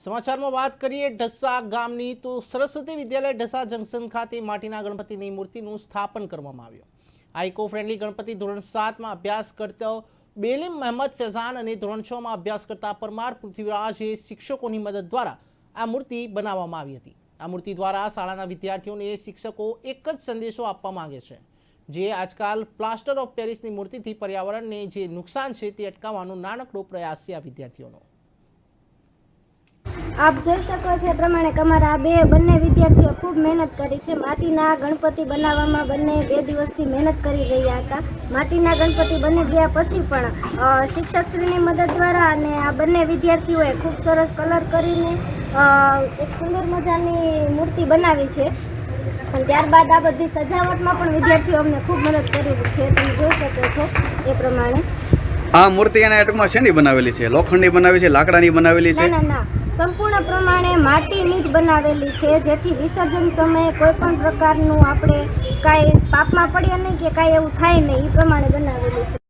સમાચારમાં વાત કરીએ ઢસા ગામની, તો સરસ્વતી વિદ્યાલય ઢસા જંકશન ખાતે માટીના ગણપતિની મૂર્તિનું સ્થાપન કરવામાં આવ્યું. આ ઇકો ફ્રેન્ડલી ગણપતિ ધોરણ સાતમાં અભ્યાસ કરતો બેલીમ મહેમદ ફેઝાન અને ધોરણ છ માં અભ્યાસ કરતા પરમાર પૃથ્વીરાજે શિક્ષકોની મદદ દ્વારા આ મૂર્તિ બનાવવામાં આવી હતી. આ મૂર્તિ દ્વારા શાળાના વિદ્યાર્થીઓને શિક્ષકો એક જ સંદેશો આપવા માંગે છે. જે આજકાલ પ્લાસ્ટર ઓફ પેરિસની મૂર્તિથી પર્યાવરણને જે નુકસાન છે તે અટકાવવાનો નાનકડો પ્રયાસ છે આ વિદ્યાર્થીઓનો. આપ જોઈ શકો છો એ પ્રમાણે અમારા આ બે બંને વિદ્યાર્થીઓ ખૂબ મહેનત કરી છે. માટીના ગણપતિ બનાવવામાં બંને બે દિવસથી મહેનત કરી રહ્યા હતા. માટીના ગણપતિ બની ગયા પછી પણ શિક્ષકશ્રીની મદદ દ્વારા અને આ બંને વિદ્યાર્થીઓએ ખૂબ સરસ કલર કરીને એક સુંદર મજાની મૂર્તિ બનાવી છે. અને ત્યારબાદ આ બધી સજાવટમાં પણ વિદ્યાર્થીઓ અમને ખૂબ મદદ કરી છે. તમે જોઈ શકો છો એ પ્રમાણે. આ મૂર્તિ એના ટૂંકમાં શેની બનાવેલી છે? લોખંડની બનાવી છે? લાકડાની બનાવેલી છે? ના ના. સંપૂર્ણ પ્રમાણે માટીની જ બનાવેલી છે, જેથી વિસર્જન સમયે કોઈ પણ પ્રકારનું આપણે કાંઈ પાપમાં પડીએ નહીં કે કાંઈ એવું થાય નહીં, એ પ્રમાણે બનાવેલી છે.